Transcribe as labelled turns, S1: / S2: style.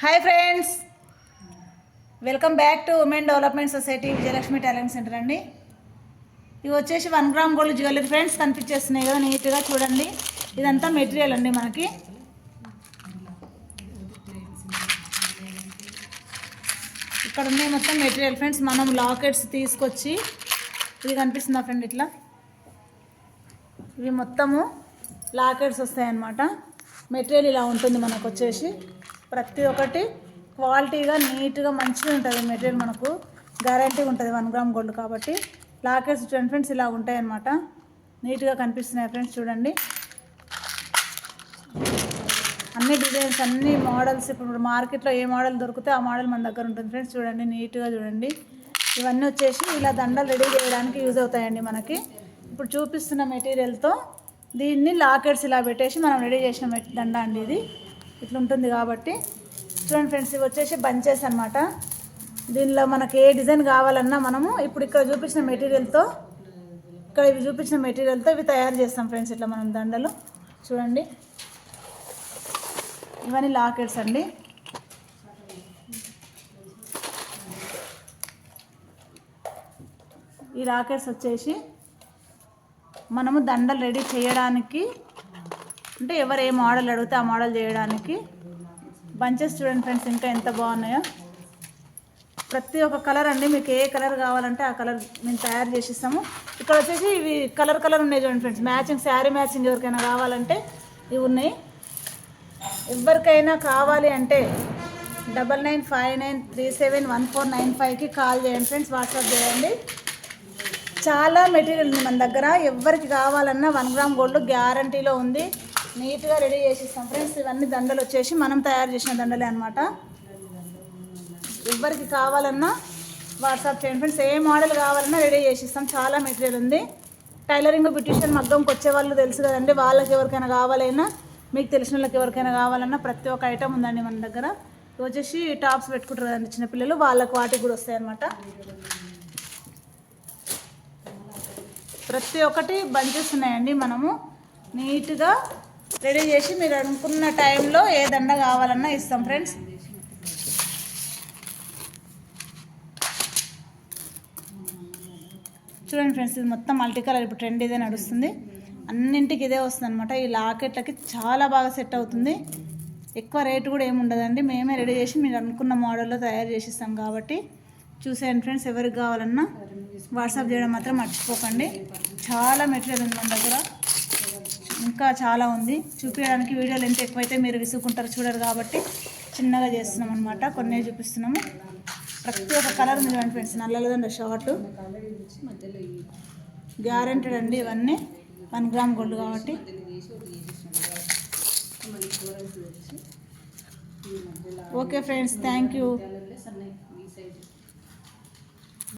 S1: Hi friends welcome back to women development society Vijayalakshmi talent centre అండి. ఇవి వచ్చేసి one gram gold jewellery friends కనిపించేస్తున్నాయి కదా నీట్గా చూడండి. ఇదంతా మెటీరియల్ అండి మనకి. ఇక్కడ ఉన్నాయి మొత్తం మెటీరియల్ ఫ్రెండ్స్ మనం లాకెట్స్ తీసుకొచ్చి ఇది కనిపిస్తుందా ఫ్రెండ్ ఇట్లా? ఇవి మొత్తము లాకెట్స్ వస్తాయన్నమాట. మెటీరియల్ ఇలా ఉంటుంది మనకు వచ్చేసి. ప్రతి ఒక్కటి క్వాలిటీగా నీట్గా మంచిగా ఉంటుంది మెటీరియల్ మనకు. గ్యారంటీ ఉంటుంది వన్ గ్రామ్ గోల్డ్ కాబట్టి. లాకెట్స్ చూడండి ఫ్రెండ్స్ ఇలా ఉంటాయి అన్నమాట నీట్గా కనిపిస్తున్నాయి ఫ్రెండ్స్ చూడండి. అన్ని డిజైన్స్ అన్ని మోడల్స్ ఇప్పుడు మార్కెట్లో ఏ మోడల్ దొరికితే ఆ మోడల్ మన దగ్గర ఉంటుంది ఫ్రెండ్స్ చూడండి. నీట్గా చూడండి. ఇవన్నీ వచ్చేసి ఇలా దండలు రెడీ చేయడానికి యూజ్ అవుతాయండి మనకి. ఇప్పుడు చూపిస్తున్న మెటీరియల్తో దీన్ని లాకెట్స్ ఇలా పెట్టేసి మనం రెడీ చేసిన దండ అండి ఇది. ఇట్లా ఉంటుంది కాబట్టి చూడండి ఫ్రెండ్స్ ఇవి వచ్చేసి బంచెస్ అనమాట దీనిలో మనకి ఏ డిజైన్ కావాలన్నా మనము ఇప్పుడు ఇక్కడ చూపించిన మెటీరియల్తో ఇక్కడ ఇవి చూపించిన మెటీరియల్తో ఇవి తయారు చేస్తాం ఫ్రెండ్స్ ఇట్లా మనం దండలు. చూడండి. ఇవన్నీ లాకెట్స్ అండి. ఈ లాకెట్స్ వచ్చేసి మనము దండలు రెడీ చేయడానికి అంటే ఎవరు ఏ మోడల్ అడిగితే ఆ మోడల్ చేయడానికి బంచెస్ చూడండి ఫ్రెండ్స్ ఇంకా ఎంత బాగున్నాయో. ప్రతి ఒక్క కలర్ అండి మీకు ఏ కలర్ కావాలంటే ఆ కలర్ మేము తయారు చేసిస్తాము. ఇక్కడ వచ్చేసి ఇవి కలర్ కలర్ ఉన్నాయి చూడండి ఫ్రెండ్స్ మ్యాచింగ్ శారీ మ్యాచింగ్ ఎవరికైనా కావాలంటే ఇవి ఉన్నాయి. ఎవరికైనా కావాలి అంటే double nine five nine three seven one four nine ఫైవ్కి కాల్ చేయండి ఫ్రెండ్స్ వాట్సాప్ చేయండి. చాలా మెటీరియల్ ఉంది మన దగ్గర. ఎవరికి కావాలన్నా వన్ గ్రామ్ గోల్డ్ గ్యారంటీలో ఉంది. నీట్గా రెడీ చేసిస్తాం. ఫ్రెండ్స్ ఇవన్నీ దండలు వచ్చేసి మనం తయారు చేసిన దండలే అనమాట ఎవరికి కావాలన్నా వాట్సాప్ చేయండి. ఫ్రెండ్స్ ఏ మోడల్ కావాలన్నా రెడీ చేసిస్తాం. చాలా మెటీరియల్ ఉంది. టైలరింగ్ బ్యూటిషియన్ మగ్గంకి వచ్చే వాళ్ళు తెలుసు కదండి. వాళ్ళకి ఎవరికైనా కావాలైనా మీకు తెలిసిన వాళ్ళకి ఎవరికైనా కావాలన్నా ప్రతి ఒక్క ఐటమ్ ఉందండి మన దగ్గర. వచ్చేసి టాప్స్ పెట్టుకుంటారు కదండి చిన్నపిల్లలు. వాళ్ళకి వాటికి కూడా వస్తాయి అనమాట ప్రతి ఒక్కటి బంచెస్ ఉన్నాయండి మనము. నీట్గా రెడీ చేసి మీరు అనుకున్న టైంలో ఏ దండ కావాలన్నా ఇస్తాం ఫ్రెండ్స్. చూడండి ఫ్రెండ్స్ ఇది మొత్తం మల్టీ కలర్ ఇప్పుడు ట్రెండ్ ఇదే నడుస్తుంది. అన్నింటికి ఇదే వస్తుంది అనమాట ఈ లాకెట్లకి చాలా బాగా సెట్ అవుతుంది. ఎక్కువ రేటు కూడా ఏమి ఉండదండి. మేమే రెడీ చేసి మీరు అనుకున్న మోడల్లో తయారు చేసిస్తాం కాబట్టి చూసేయండి ఫ్రెండ్స్ ఎవరికి కావాలన్నా. వాట్సాప్ చేయడం మాత్రం మర్చిపోకండి. చాలా మెటీరియల్ ఉంది మన దగ్గర. ఇంకా చాలా ఉంది. చూపించడానికి వీడియోలు ఎంత ఎక్కువైతే మీరు విసుక్కుంటారు చూడరు కాబట్టి చిన్నగా చేస్తున్నాం అనమాట కొన్ని చూపిస్తున్నాము. ప్రతి ఒక్క కలర్ ఉంది చూడండి ఫ్రెండ్స్. నల్లలేదండి షార్ట్. గ్యారెంటెడ్ అండి ఇవన్నీ. వన్ గ్రామ్ గోల్డ్ కాబట్టి. Okay friends thank you.